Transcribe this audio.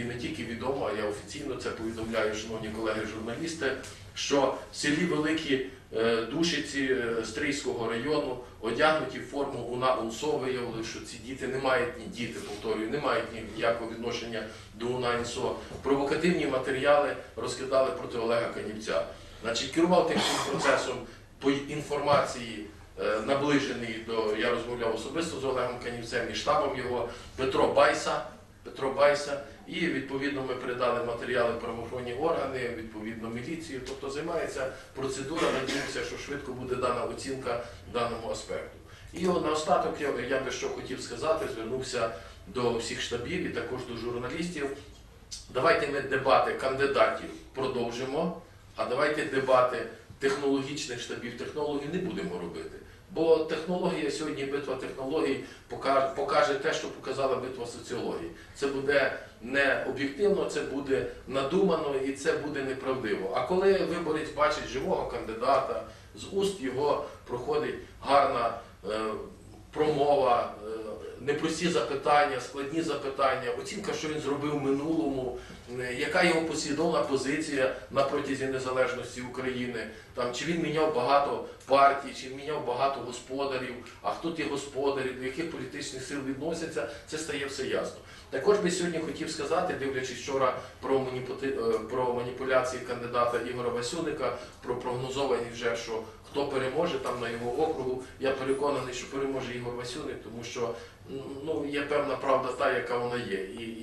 і не тільки відомо, а я офіційно це повідомляю, шановні колеги-журналісти, що в селі Великі е, Душиці е, Стрийського району одягнуті в форму УНА УНСО виявили, що ці діти не мають ні діти, повторюю, не мають ніякого відношення до УНА УНСО. Провокативні матеріали розкидали проти Олега Канівця. Значить, керував тим процесом по інформації е, наближений до я розмовляв особисто з Олегом Канівцем і штабом його Петро Байса. Петро Байса, і відповідно ми передали матеріали правоохоронні органи, відповідно міліцію. Тобто займається процедура. Надіємося, що швидко буде дана оцінка даному аспекту. І от наостаток я, я би що хотів сказати, звернувся до всіх штабів і також до журналістів. Давайте ми дебати кандидатів продовжимо, а давайте дебати технологічних штабів технологій не будемо робити. Бо технологія сьогодні, битва технологій покаже, те, що показала битва соціології. Це буде не об'єктивно, це буде надумано і це буде неправдиво. А коли виборець бачить живого кандидата, з уст його проходить гарна е, промова, е, непрості запитання, складні запитання, оцінка, що він зробив в минулому, е, яка його послідовна позиція на протязі незалежності України, там, чи він міняв багато партій, чи міняв багато господарів, а хто ті господарі, до яких політичних сил відносяться, це стає все ясно. Також би сьогодні хотів сказати, дивлячись вчора про, е, про маніпуляції кандидата Ігора Васюника, про прогнозовані вже, що хто переможе там на його округу. Я переконаний, що переможе Ігор Васюник, тому що ну, є певна правда та, яка вона є. І,